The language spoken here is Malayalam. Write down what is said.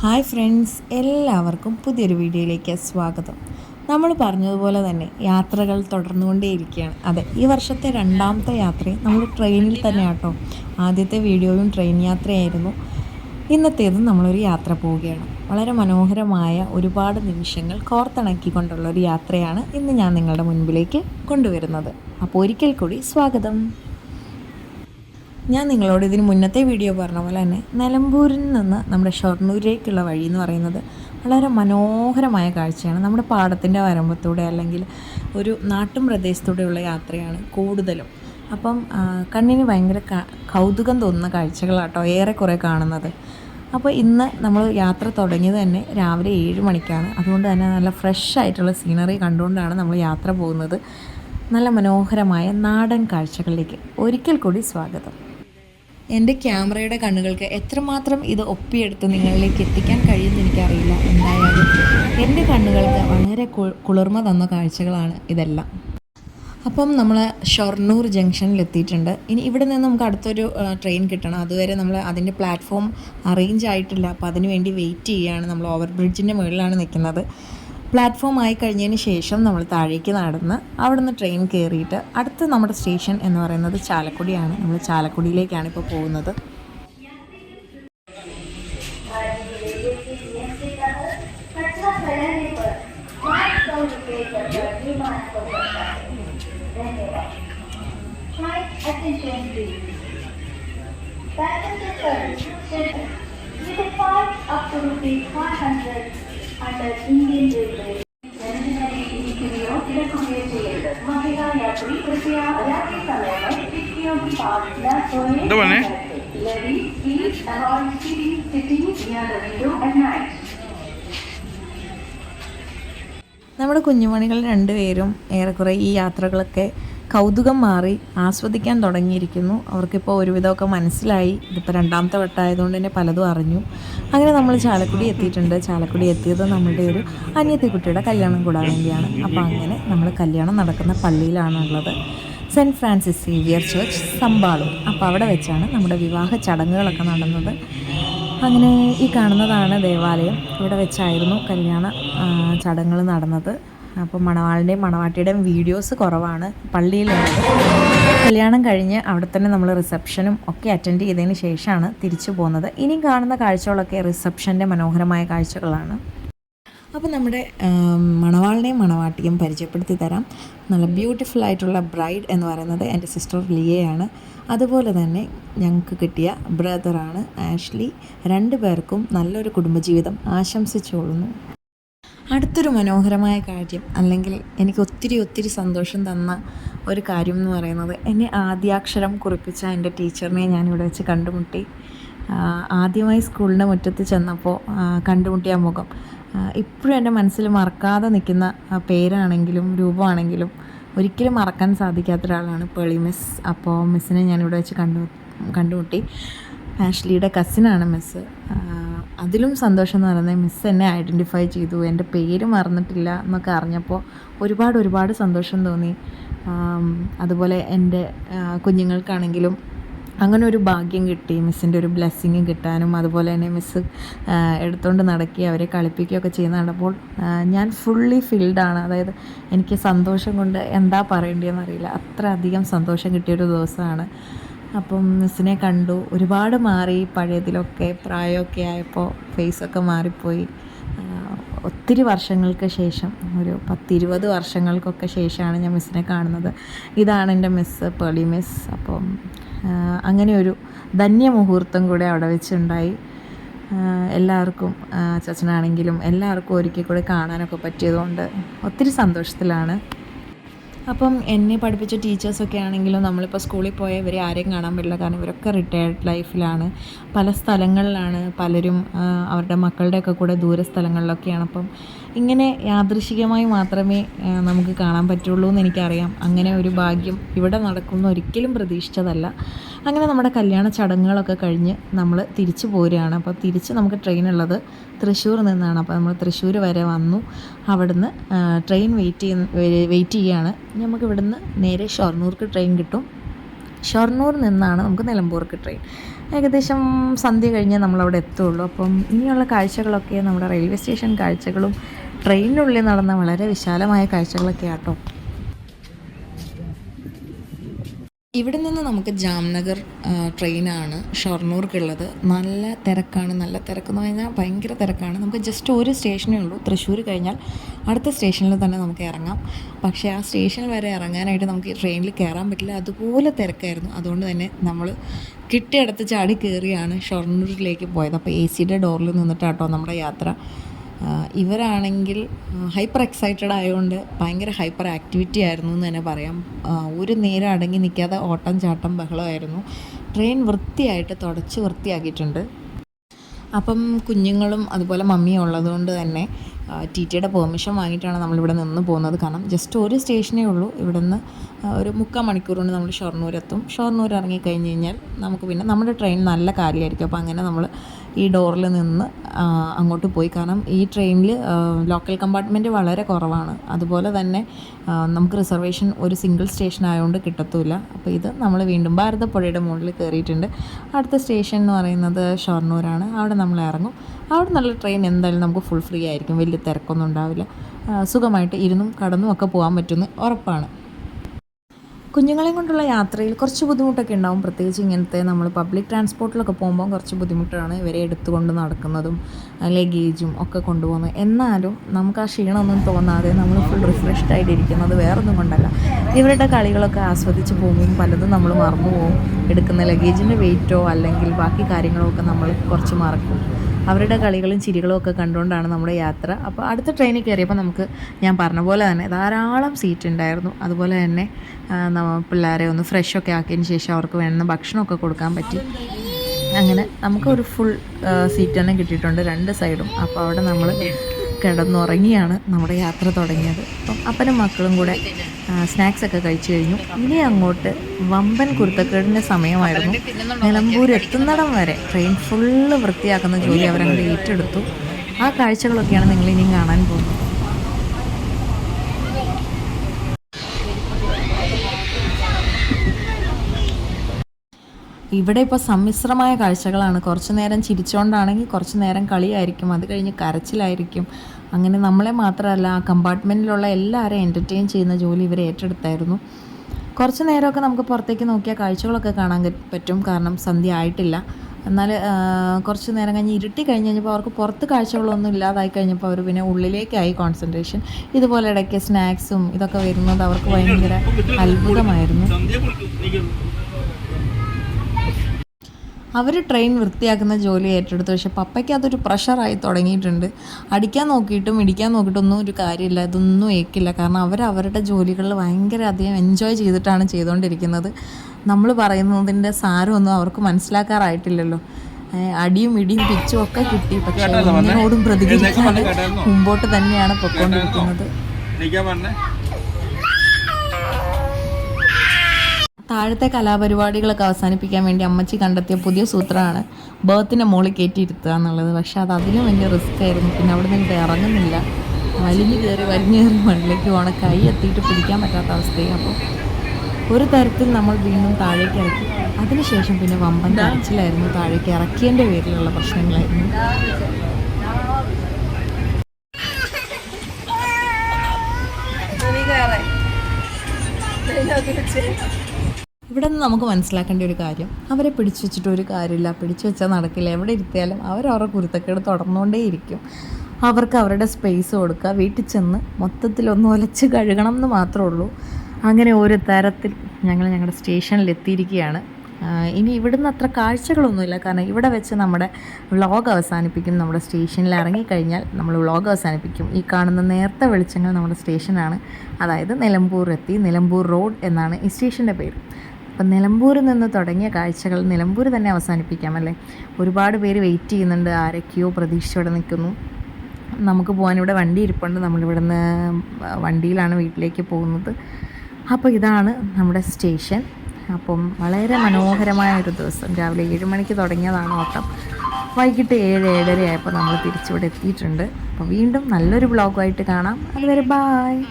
ഹായ് ഫ്രണ്ട്സ് എല്ലാവർക്കും പുതിയൊരു വീഡിയോയിലേക്ക് സ്വാഗതം. നമ്മൾ പറഞ്ഞതുപോലെ തന്നെ യാത്രകൾ തുടർന്നുകൊണ്ടേയിരിക്കുകയാണ്. അതെ ഈ വർഷത്തെ രണ്ടാമത്തെ യാത്രയും നമ്മൾ ട്രെയിനിൽ തന്നെ ആട്ടോ ആദ്യത്തെ വീഡിയോയും ട്രെയിൻ യാത്രയായിരുന്നു. ഇന്നത്തേതും നമ്മളൊരു യാത്ര പോവുകയാണ്. വളരെ മനോഹരമായ ഒരുപാട് നിമിഷങ്ങൾ കോർത്തിണക്കിക്കൊണ്ടുള്ള ഒരു യാത്രയാണ് ഇന്ന് ഞാൻ നിങ്ങളുടെ മുൻപിലേക്ക് കൊണ്ടുവരുന്നത്. അപ്പോൾ ഒരിക്കൽ കൂടി സ്വാഗതം. ഞാൻ നിങ്ങളോട് ഇതിന് മുന്നത്തെ വീഡിയോ പറഞ്ഞ പോലെ തന്നെ നിലമ്പൂരിൽ നിന്ന് നമ്മുടെ ഷൊർണൂരിലേക്കുള്ള വഴി എന്ന് പറയുന്നത് വളരെ മനോഹരമായ കാഴ്ചയാണ്. നമ്മുടെ പാടത്തിന്റെ വരമ്പത്തൂടെ അല്ലെങ്കിൽ ഒരു നാട്ടും പ്രദേശത്തൂടെയുള്ള യാത്രയാണ് കൂടുതലും. അപ്പം കണ്ണിന് ഭയങ്കര കൗതുകം തോന്നുന്ന കാഴ്ചകളാട്ടോ ഏറെക്കുറെ കാണുന്നത്. അപ്പോൾ ഇന്ന് നമ്മൾ യാത്ര തുടങ്ങിയത് തന്നെ രാവിലെ ഏഴ് മണിക്കാണ്. അതുകൊണ്ട് തന്നെ നല്ല ഫ്രഷ് ആയിട്ടുള്ള സീനറി കണ്ടുകൊണ്ടാണ് നമ്മൾ യാത്ര പോകുന്നത്. നല്ല മനോഹരമായ നാടൻ കാഴ്ചകളിലേക്ക്. ഒരിക്കൽ കൂടി സ്വാഗതം. എന്റെ ക്യാമറയുടെ കണ്ണുകൾക്ക് എത്രമാത്രം ഇത് ഒപ്പിയെടുത്ത് നിങ്ങളിലേക്ക് എത്തിക്കാൻ കഴിയുമെന്ന് എനിക്കറിയില്ല. എന്തായാലും എന്റെ കണ്ണുകൾക്ക് വളരെ കുളിർമ തന്ന കാഴ്ചകളാണ് ഇതെല്ലാം. അപ്പം നമ്മൾ ഷൊർണൂർ ജംഗ്ഷനിൽ എത്തിയിട്ടുണ്ട് ഇനി ഇവിടെ നിന്ന് നമുക്ക് അടുത്തൊരു ട്രെയിൻ കിട്ടണം. അതുവരെ നമ്മൾ അതിന്റെ പ്ലാറ്റ്ഫോം അറേഞ്ച് ആയിട്ടില്ല. അപ്പോൾ അതിന് വേണ്ടി വെയിറ്റ് ചെയ്യുകയാണ് നമ്മൾ ഓവർ ബ്രിഡ്ജിന്റെ മുകളിലാണ് നിൽക്കുന്നത്. പ്ലാറ്റ്ഫോം ആയി കഴിഞ്ഞതിന് ശേഷം നമ്മൾ താഴേക്ക് നടന്ന് അവിടുന്ന് ട്രെയിൻ കയറിയിട്ട് അടുത്ത നമ്മുടെ സ്റ്റേഷൻ എന്ന് പറയുന്നത് ചാലക്കുടിയാണ്. നമ്മൾ ചാലക്കുടിയിലേക്കാണ് ഇപ്പോൾ പോകുന്നത്. Passenger service, you can park up to rupees 500 under Indian. ജനങ്ങളെ ഇരിക്കുകയോ ചെയ്യരുത് മഹിളാ യാത്രി കൃത്യ രാത്രി സമയങ്ങൾ. നമ്മുടെ കുഞ്ഞുമണികൾ രണ്ടുപേരും ഏറെക്കുറെ ഈ യാത്രകളൊക്കെ കൗതുകം മാറി ആസ്വദിക്കാൻ തുടങ്ങിയിരിക്കുന്നു. അവർക്കിപ്പോൾ ഒരുവിധമൊക്കെ മനസ്സിലായി. ഇതിപ്പോൾ രണ്ടാമത്തെ വട്ടമായതുകൊണ്ട് തന്നെ പലതും അറിഞ്ഞു. അങ്ങനെ നമ്മൾ ചാലക്കുടി എത്തിയിട്ടുണ്ട്. ചാലക്കുടി എത്തിയത് നമ്മളുടെ ഒരു അന്യത്തെ കുട്ടിയുടെ കല്യാണം കൂടാൻ വേണ്ടിയാണ്. അപ്പോൾ അങ്ങനെ നമ്മൾ കല്യാണം നടക്കുന്ന പള്ളിയിലാണുള്ളത്. Saint Francis Xavier church Sampaloor അപ്പോൾ അവിടെ വെച്ചാണ് നമ്മുടെ വിവാഹ ചടങ്ങുകളൊക്കെ നടന്നത്. അങ്ങനെ ഈ കാണുന്നതാണ് ദേവാലയം. ഇവിടെ വെച്ചായിരുന്നു കല്യാണ ചടങ്ങുകൾ നടന്നത്. അപ്പോൾ മണവാളിന്റെയും മണവാട്ടിയുടെയും വീഡിയോസ് കുറവാണ്. പള്ളിയിലാണ്. കല്യാണം കഴിഞ്ഞ് അവിടെ തന്നെ നമ്മൾ റിസപ്ഷനും ഒക്കെ അറ്റൻഡ് ചെയ്തതിന് ശേഷമാണ് തിരിച്ചു പോകുന്നത്. ഇനി കാണുന്ന കാഴ്ചകളൊക്കെ റിസപ്ഷന്റെ മനോഹരമായ കാഴ്ചകളാണ്. അപ്പോൾ നമ്മുടെ മണവാളിനെയും മണവാട്ടിയും പരിചയപ്പെടുത്തി തരാം. നല്ല ബ്യൂട്ടിഫുൾ ആയിട്ടുള്ള ബ്രൈഡ് എന്ന് പറയുന്നത് എന്റെ സിസ്റ്റർ ലിയയാണ്. അതുപോലെ തന്നെ ഞങ്ങൾക്ക് കിട്ടിയ ബ്രദറാണ് ആഷ്ലി. രണ്ടു പേർക്കും നല്ലൊരു കുടുംബജീവിതം ആശംസിച്ചുകൊള്ളുന്നു. അടുത്തൊരു മനോഹരമായ കാര്യം അല്ലെങ്കിൽ എനിക്ക് ഒത്തിരി ഒത്തിരി സന്തോഷം തന്ന ഒരു കാര്യം എന്ന് പറയുന്നത് എന്നെ ആദ്യാക്ഷരം കുറിപ്പിച്ച എന്റെ ടീച്ചറിനെ ഞാനിവിടെ വെച്ച് കണ്ടുമുട്ടി. ആദ്യമായി സ്കൂളിന്റെ മുറ്റത്ത് ചെന്നപ്പോൾ കണ്ടുമുട്ടിയ മുഖം. ഇപ്പോഴും എന്റെ മനസ്സിൽ മറക്കാതെ നിൽക്കുന്ന പേരാണെങ്കിലും രൂപമാണെങ്കിലും ഒരിക്കലും മറക്കാൻ സാധിക്കാത്ത ഒരാളാണ് പേളി മിസ്. അപ്പോൾ മിസ്സിനെ ഞാനിവിടെ വെച്ച് കണ്ടു കണ്ടുമുട്ടി. ആഷ്ലിയുടെ കസിനാണ് മിസ്സ് അതിലും സന്തോഷം എന്ന് പറയുന്നത് മിസ് എന്നെ ഐഡന്റിഫൈ ചെയ്തു. എന്റെ പേര് മറന്നിട്ടില്ല എന്നൊക്കെ അറിഞ്ഞപ്പോൾ ഒരുപാട് ഒരുപാട് സന്തോഷം തോന്നി. അതുപോലെ എന്റെ കുഞ്ഞുങ്ങൾക്കാണെങ്കിലും അങ്ങനെ ഒരു ഭാഗ്യം കിട്ടി. മിസ്സിന്റെ ഒരു ബ്ലെസ്സിങ് കിട്ടാനും അതുപോലെ തന്നെ മിസ്സ് എടുത്തുകൊണ്ട് നടക്കുകയും അവരെ കളിപ്പിക്കുകയൊക്കെ ചെയ്യുന്ന കണ്ടപ്പോൾ ഞാൻ ഫുള്ളി ഫിൽഡാണ് അതായത് എനിക്ക് സന്തോഷം കൊണ്ട് എന്താ പറയേണ്ടതെന്ന് അറിയില്ല. അത്ര അധികം സന്തോഷം കിട്ടിയൊരു ദിവസമാണ്. അപ്പം മിസ്സിനെ കണ്ടു. ഒരുപാട് മാറി. പഴയതിലൊക്കെ പ്രായമൊക്കെ ആയപ്പോൾ ഫേസൊക്കെ മാറിപ്പോയി. ഒത്തിരി വർഷങ്ങൾക്ക് ശേഷം ഒരു പത്തിരുപത് വർഷങ്ങൾക്കൊക്കെ ശേഷമാണ് ഞാൻ മിസ്സിനെ കാണുന്നത്. ഇതാണ് എന്റെ മിസ്സ് പേളി മിസ്. അപ്പം അങ്ങനെ ഒരു ധന്യമുഹൂർത്തം കൂടെ അവിടെ വെച്ചുണ്ടായി. എല്ലാവർക്കും ചച്ചനാണെങ്കിലും എല്ലാവർക്കും ഒരിക്കൽ കൂടെ കാണാനൊക്കെ പറ്റിയതുകൊണ്ട് ഒത്തിരി സന്തോഷത്തിലാണ്. അപ്പം എന്നെ പഠിപ്പിച്ച ടീച്ചേഴ്സൊക്കെ ആണെങ്കിലും നമ്മളിപ്പോൾ സ്കൂളിൽ പോയ ഇവരെ ആരെയും കാണാൻ പറ്റില്ല. കാരണം ഇവരൊക്കെ റിട്ടയർഡ് ലൈഫിലാണ് പല സ്ഥലങ്ങളിലാണ് പലരും അവരുടെ മക്കളുടെയൊക്കെ കൂടെ ദൂര സ്ഥലങ്ങളിലൊക്കെയാണ്. അപ്പം ഇങ്ങനെ യാദൃശികമായി മാത്രമേ നമുക്ക് കാണാൻ പറ്റുള്ളൂ എന്ന് എനിക്കറിയാം. അങ്ങനെ ഒരു ഭാഗ്യം ഇവിടെ നടക്കുമെന്ന് ഒരിക്കലും പ്രതീക്ഷിച്ചതല്ല. അങ്ങനെ നമ്മുടെ കല്യാണ ചടങ്ങുകളൊക്കെ കഴിഞ്ഞ് നമ്മൾ തിരിച്ചു പോരുകയാണ്. അപ്പോൾ തിരിച്ച് നമുക്ക് ട്രെയിൻ ഉള്ളത് തൃശ്ശൂർ നിന്നാണ്. അപ്പോൾ നമ്മൾ തൃശ്ശൂർ വരെ വന്നു. അവിടുന്ന് ട്രെയിൻ വെയിറ്റ് ചെയ്യുന്ന വെയിറ്റ് ചെയ്യുകയാണ്. നമുക്ക് ഇവിടുന്ന് നേരെ ഷൊർണൂർക്ക് ട്രെയിൻ കിട്ടും. ഷൊർണൂർ നിന്നാണ് നമുക്ക് നിലമ്പൂർക്ക് ട്രെയിൻ ഏകദേശം സന്ധ്യ കഴിഞ്ഞേ നമ്മളവിടെ എത്തുള്ളൂ. അപ്പം ഇനിയുള്ള കാഴ്ചകളൊക്കെ നമ്മുടെ റെയിൽവേ സ്റ്റേഷൻ കാഴ്ചകളും ട്രെയിനിനുള്ളിൽ നടന്ന വളരെ വിശാലമായ കാഴ്ചകളൊക്കെ ആട്ടോ ഇവിടെ നിന്ന് നമുക്ക് ജാംനഗർ ട്രെയിനാണ് ഷൊർണൂർക്കുള്ളത്. നല്ല തിരക്കാണ് നല്ല തിരക്കെന്ന് പറഞ്ഞാൽ ഭയങ്കര തിരക്കാണ്. നമുക്ക് ജസ്റ്റ് ഒരു സ്റ്റേഷനേ ഉള്ളൂ. തൃശ്ശൂർ കഴിഞ്ഞാൽ അടുത്ത സ്റ്റേഷനിൽ തന്നെ നമുക്ക് ഇറങ്ങാം. പക്ഷേ ആ സ്റ്റേഷനിൽ വരെ ഇറങ്ങാനായിട്ട് നമുക്ക് ട്രെയിനിൽ കയറാൻ പറ്റില്ല. അതുപോലെ തിരക്കായിരുന്നു. അതുകൊണ്ട് തന്നെ നമ്മൾ കിട്ടിയടത്ത് ചാടി കയറിയാണ് ഷൊർണൂരിലേക്ക് പോയത്. അപ്പോൾ എ സിയുടെ ഡോറിൽ നിന്നിട്ടാട്ടോ നമ്മുടെ യാത്ര ഇവരാണെങ്കിൽ ഹൈപ്പർ എക്സൈറ്റഡ് ആയതുകൊണ്ട് ഭയങ്കര ഹൈപ്പർ ആക്ടിവിറ്റി ആയിരുന്നു എന്ന് തന്നെ പറയാം. ഒരു നേരം അടങ്ങി നിൽക്കാതെ ഓട്ടം ചാട്ടം ബഹളമായിരുന്നു ട്രെയിൻ വൃത്തിയായിട്ട് തുടച്ച് വൃത്തിയാക്കിയിട്ടുണ്ട്. അപ്പം കുഞ്ഞുങ്ങളും അതുപോലെ മമ്മിയും ഉള്ളതുകൊണ്ട് തന്നെ ടി ടിയുടെ പെർമിഷൻ വാങ്ങിയിട്ടാണ് നമ്മളിവിടെ നിന്ന് പോകുന്നത്. കാരണം ജസ്റ്റ് ഒരു സ്റ്റേഷനേ ഉള്ളൂ. ഇവിടെ നിന്ന് ഒരു മുക്കാൽ മണിക്കൂർ കൊണ്ട് നമ്മൾ ഷൊർണൂരെത്തും. ഷൊർണൂർ ഇറങ്ങി കഴിഞ്ഞ് കഴിഞ്ഞാൽ നമുക്ക് പിന്നെ നമ്മുടെ ട്രെയിൻ നല്ല കാര്യമായിരിക്കും അപ്പോൾ അങ്ങനെ നമ്മൾ ഈ ഡോറിൽ നിന്ന് അങ്ങോട്ട് പോയി. കാരണം ഈ ട്രെയിനിൽ ലോക്കൽ കമ്പാർട്ട്മെന്റ് വളരെ കുറവാണ്. അതുപോലെ തന്നെ നമുക്ക് റിസർവേഷൻ ഒരു സിംഗിൾ സ്റ്റേഷൻ ആയതുകൊണ്ട് കിട്ടത്തുമില്ല അപ്പോൾ ഇത് നമ്മൾ വീണ്ടും ഭാരതപ്പുഴയുടെ മുകളിൽ കയറിയിട്ടുണ്ട് അടുത്ത സ്റ്റേഷൻ എന്ന് പറയുന്നത് ഷൊർണൂരാണ്. അവിടെ നമ്മൾ ഇറങ്ങും. അവിടെ നല്ല ട്രെയിൻ എന്തായാലും നമുക്ക് ഫുൾ ഫ്രീ ആയിരിക്കും. വലിയ തിരക്കൊന്നും ഉണ്ടാവില്ല. സുഖമായിട്ട് ഇരുന്നും കടന്നും ഒക്കെ പോകാൻ പറ്റുമെന്ന് ഉറപ്പാണ്. കുഞ്ഞുങ്ങളെയും കൊണ്ടുള്ള യാത്രയിൽ കുറച്ച് ബുദ്ധിമുട്ടൊക്കെ ഉണ്ടാവും. പ്രത്യേകിച്ച് ഇങ്ങനത്തെ നമ്മൾ പബ്ലിക് ട്രാൻസ്പോർട്ടിലൊക്കെ പോകുമ്പോൾ കുറച്ച് ബുദ്ധിമുട്ടാണ് ഇവരെ എടുത്തുകൊണ്ട് നടക്കുന്നതും ലഗേജും ഒക്കെ കൊണ്ടുപോകുന്നത്. എന്നാലും നമുക്ക് ആ ക്ഷീണമൊന്നും തോന്നാതെ നമ്മൾ ഫുൾ റിഫ്രഷ്ഡ് ആയിട്ട് ഇരിക്കുന്നത് വേറൊന്നും കൊണ്ടല്ല. ഇവരുടെ കളികളൊക്കെ ആസ്വദിച്ച് പോകുമ്പോൾ പലതും നമ്മൾ മറന്നു പോകും. എടുക്കുന്ന ലഗേജിന്റെ വെയിറ്റോ അല്ലെങ്കിൽ ബാക്കി കാര്യങ്ങളോ ഒക്കെ നമ്മൾ കുറച്ച് മറക്കും. അവരുടെ കളികളും ചിരികളും ഒക്കെ കണ്ടുകൊണ്ടാണ് നമ്മുടെ യാത്ര. അപ്പോൾ അടുത്ത ട്രെയിനിൽ കയറിയപ്പോൾ നമുക്ക് ഞാൻ പറഞ്ഞ പോലെ തന്നെ ധാരാളം സീറ്റ് ഉണ്ടായിരുന്നു. അതുപോലെ തന്നെ പിള്ളേരെ ഒന്ന് ഫ്രഷൊക്കെ ആക്കിയതിന് ശേഷം അവർക്ക് വേണ്ടുന്ന ഭക്ഷണമൊക്കെ കൊടുക്കാൻ പറ്റി. അങ്ങനെ നമുക്ക് ഒരു ഫുൾ സീറ്റ് തന്നെ കിട്ടിയിട്ടുണ്ട് രണ്ട് സൈഡും അപ്പോൾ അവിടെ നമ്മൾ കിടന്നുറങ്ങിയാണ് നമ്മുടെ യാത്ര തുടങ്ങിയത്. അപ്പം അപ്പനും മക്കളും കൂടെ സ്നാക്സ് ഒക്കെ കഴിച്ചു കഴിഞ്ഞു. ഇനി അങ്ങോട്ട് വമ്പൻ കുരുത്തക്കേടിന്റെ സമയമായിരുന്നു. നിലമ്പൂർ എത്തുന്നിടം വരെ ട്രെയിൻ ഫുള്ള് വൃത്തിയാക്കുന്ന ജോലി അവരങ്ങനെ ഏറ്റെടുത്തു. ആ കാഴ്ചകളൊക്കെയാണ് നിങ്ങൾ ഇനിയും കാണാൻ പോകുന്നത്. ഇവിടെ ഇപ്പോൾ സമ്മിശ്രമായ കാഴ്ചകളാണ്. കുറച്ച് നേരം ചിരിച്ചുകൊണ്ടാണെങ്കിൽ കുറച്ച് നേരം കളിയായിരിക്കും. അത് കഴിഞ്ഞ് കരച്ചിലായിരിക്കും. അങ്ങനെ നമ്മളെ മാത്രമല്ല ആ കമ്പാർട്ട്മെന്റിലുള്ള എല്ലാവരെയും എന്റർടൈൻ ചെയ്യുന്ന ജോലി ഇവർ ഏറ്റെടുത്തായിരുന്നു. കുറച്ച് നേരമൊക്കെ നമുക്ക് പുറത്തേക്ക് നോക്കിയാൽ കാഴ്ചകളൊക്കെ കാണാൻ പറ്റും. കാരണം സന്ധ്യ ആയിട്ടില്ല. എന്നാൽ കുറച്ച് നേരം കഴിഞ്ഞ് ഇരുട്ടി കഴിഞ്ഞ് കഴിഞ്ഞപ്പോൾ അവർക്ക് പുറത്ത് കാഴ്ചകളൊന്നും ഇല്ലാതായി കഴിഞ്ഞപ്പോൾ അവർ പിന്നെ ഉള്ളിലേക്കായി കോൺസെൻട്രേഷൻ ഇതുപോലെ ഇടയ്ക്ക് സ്നാക്സും ഇതൊക്കെ വരുന്നത് അവർക്ക് ഭയങ്കര അത്ഭുതമായിരുന്നു. അവർ ട്രെയിൻ വൃത്തിയാക്കുന്ന ജോലി ഏറ്റെടുത്തു. പക്ഷേ പപ്പയ്ക്ക് അതൊരു പ്രഷറായി തുടങ്ങിയിട്ടുണ്ട്. അടിക്കാൻ നോക്കിയിട്ടും ഇടിക്കാൻ നോക്കിയിട്ടും ഒന്നും ഒരു കാര്യമില്ല. ഇതൊന്നും ഏക്കില്ല. കാരണം അവർ അവരുടെ ജോലികളിൽ ഭയങ്കര അധികം എൻജോയ് ചെയ്തിട്ടാണ് ചെയ്തുകൊണ്ടിരിക്കുന്നത്. നമ്മൾ പറയുന്നതിന്റെ സാരമൊന്നും അവർക്ക് മനസ്സിലാക്കാറായിട്ടില്ലല്ലോ. അടിയും ഇടിയും പിച്ചും ഒക്കെ കിട്ടി. പക്ഷേ ഒന്നിനോടും പ്രതികരിക്കാതെ മുമ്പോട്ട് തന്നെയാണ് പൊയ്ക്കൊണ്ടിരിക്കുന്നത് താഴത്തെ കലാപരിപാടികളൊക്കെ അവസാനിപ്പിക്കാൻ വേണ്ടി അമ്മച്ചി കണ്ടെത്തിയ പുതിയ സൂത്രമാണ് ബേർത്തിന്റെ മുകളിൽ കയറ്റിയിരുത്തുക എന്നുള്ളത്. പക്ഷെ അത് അതിലും വലിയ റിസ്ക് ആയിരുന്നു. പിന്നെ അവിടെ നിന്ന് ഇറങ്ങുന്നില്ല. വലിഞ്ഞു കയറി വലിഞ്ഞു കയറി മണ്ണിലേക്ക് പോണ കൈ എത്തിയിട്ട് പിടിക്കാൻ പറ്റാത്ത അവസ്ഥയായി. അപ്പോൾ ഒരു തരത്തിൽ നമ്മൾ വീണ്ടും താഴേക്ക് ഇറക്കി. അതിനുശേഷം പിന്നെ വമ്പൻ കരച്ചിലായിരുന്നു. താഴേക്ക് ഇറക്കിയതിന്റെ പേരിലുള്ള പ്രശ്നങ്ങളായിരുന്നു. ഇവിടെ നിന്ന് നമുക്ക് മനസ്സിലാക്കേണ്ട ഒരു കാര്യം അവരെ പിടിച്ചു വെച്ചിട്ട് ഒരു കാര്യമില്ല പിടിച്ചു വെച്ചാൽ നടക്കില്ല. എവിടെ ഇരുത്തിയാലും അവർ അവരുടെ കുരുത്തക്കേട് തുടർന്നുകൊണ്ടേയിരിക്കും അവർക്ക് അവരുടെ സ്പേസ് കൊടുക്കുക വീട്ടിൽ ചെന്ന് മൊത്തത്തിലൊന്ന് ഒലച്ച് കഴുകണം എന്ന് മാത്രമേ ഉള്ളൂ. അങ്ങനെ ഒരു തരത്തിൽ ഞങ്ങൾ ഞങ്ങളുടെ സ്റ്റേഷനിൽ എത്തിയിരിക്കുകയാണ്. ഇനി ഇവിടുന്ന് അത്ര കാഴ്ചകളൊന്നുമില്ല. കാരണം ഇവിടെ വെച്ച് നമ്മുടെ വ്ളോഗ് അവസാനിപ്പിക്കും നമ്മുടെ സ്റ്റേഷനിൽ ഇറങ്ങിക്കഴിഞ്ഞാൽ നമ്മൾ വ്ളോഗ് അവസാനിപ്പിക്കും. ഈ കാണുന്ന നേരത്തെ വെളിച്ചങ്ങൾ നമ്മുടെ സ്റ്റേഷനാണ് അതായത് നിലമ്പൂർ എത്തി നിലമ്പൂർ റോഡ് എന്നാണ് ഈ സ്റ്റേഷന്റെ പേര്. അപ്പം നിലമ്പൂരിൽ നിന്ന് തുടങ്ങിയ കാഴ്ചകൾ നിലമ്പൂർ തന്നെ അവസാനിപ്പിക്കാം അല്ലേ ഒരുപാട് പേര് വെയിറ്റ് ചെയ്യുന്നുണ്ട് ആരൊക്കെയോ പ്രതീക്ഷയോടെ നിൽക്കുന്നു. നമുക്ക് പോകാൻ ഇവിടെ വണ്ടി ഇരിപ്പുണ്ട്. നമ്മളിവിടെ നിന്ന് വണ്ടിയിലാണ് വീട്ടിലേക്ക് പോകുന്നത്. അപ്പോൾ ഇതാണ് നമ്മുടെ സ്റ്റേഷൻ അപ്പം വളരെ മനോഹരമായ ഒരു ദിവസം. രാവിലെ ഏഴ് മണിക്ക് തുടങ്ങിയതാണ് ഓട്ടം. വൈകിട്ട് ഏഴ് ഏഴര ആയപ്പോൾ നമ്മൾ തിരിച്ചിവിടെ എത്തിയിട്ടുണ്ട്. അപ്പോൾ വീണ്ടും നല്ലൊരു ബ്ലോഗുമായിട്ട് കാണാം. അതുവരെ ബായ്